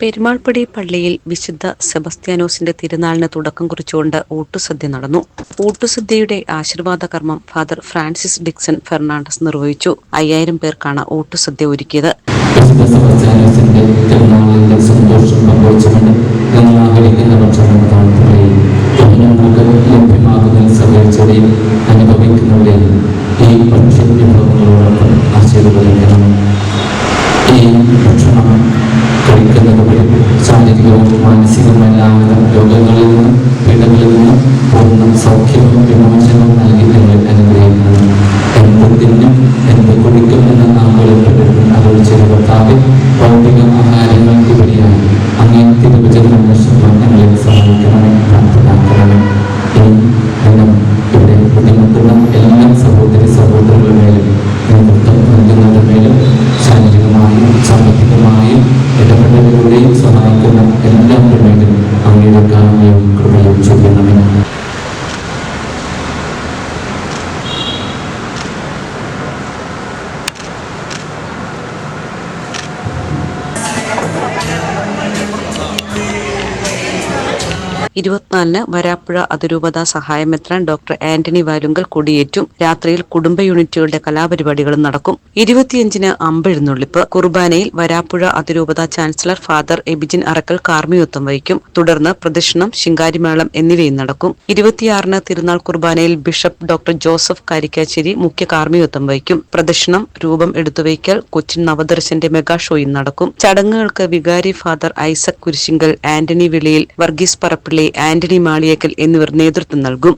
പെരുമാൾപ്പടി പള്ളിയിൽ വിശുദ്ധ സെബസ്ത്യാനോസിന്റെ തിരുനാളിന് തുടക്കം കുറിച്ചുകൊണ്ട് ഊട്ടുസദ്യ നടന്നു. ഊട്ടുസദ്യയുടെ ആശീർവാദ കർമ്മം ഫാദർ ഫ്രാൻസിസ് ഡിക്സൺ ഫെർണാണ്ടസ് നിർവഹിച്ചു. അയ്യായിരം പേർക്കാണ് ഊട്ടുസദ്യ ഒരുക്കിയത്. അനുഭവിക്കുന്നവരെയും ഈ ഭക്ഷ്യവിഭവങ്ങളോടൊപ്പം ആശീർവദിക്കണം. ഈ ശാരീരികവും മാനസികവുമായ Como ഇരുപത്തിനാലിന് വരാപ്പുഴ അതിരൂപത സഹായമെത്രാൻ ഡോക്ടർ ആന്റണി വാലുങ്കൽ കൊടിയേറ്റും. രാത്രിയിൽ കുടുംബ യൂണിറ്റുകളുടെ കലാപരിപാടികളും നടക്കും. ഇരുപത്തിയഞ്ചിന് അമ്പെഴുന്നള്ളിപ്പ്. കുർബാനയിൽ വരാപ്പുഴ അതിരൂപത ചാൻസലർ ഫാദർ എബിജിൻ അറക്കൽ കാർമ്മികത്വം വഹിക്കും. തുടർന്ന് പ്രദക്ഷിണം ശിങ്കാരിമേളം എന്നിവയും നടക്കും. ഇരുപത്തിയാറിന് തിരുനാൾ കുർബാനയിൽ ബിഷപ്പ് ഡോക്ടർ ജോസഫ് കാരിക്കാശ്ശേരി മുഖ്യ കാർമ്മികത്വം വഹിക്കും. പ്രദക്ഷിണം രൂപം എടുത്തുവയ്ക്കൽ കൊച്ചിൻ നവദർശന്റെ മെഗാ ഷോയും നടക്കും. ചടങ്ങുകൾക്ക് വികാരി ഫാദർ ഐസക് കുരിശിങ്കൽ ആന്റണി വിളിയിൽ വർഗീസ് പറപ്പിള്ളി ആന്റണി മാളിയേക്കൽ എന്നിവർ നേതൃത്വം നൽകും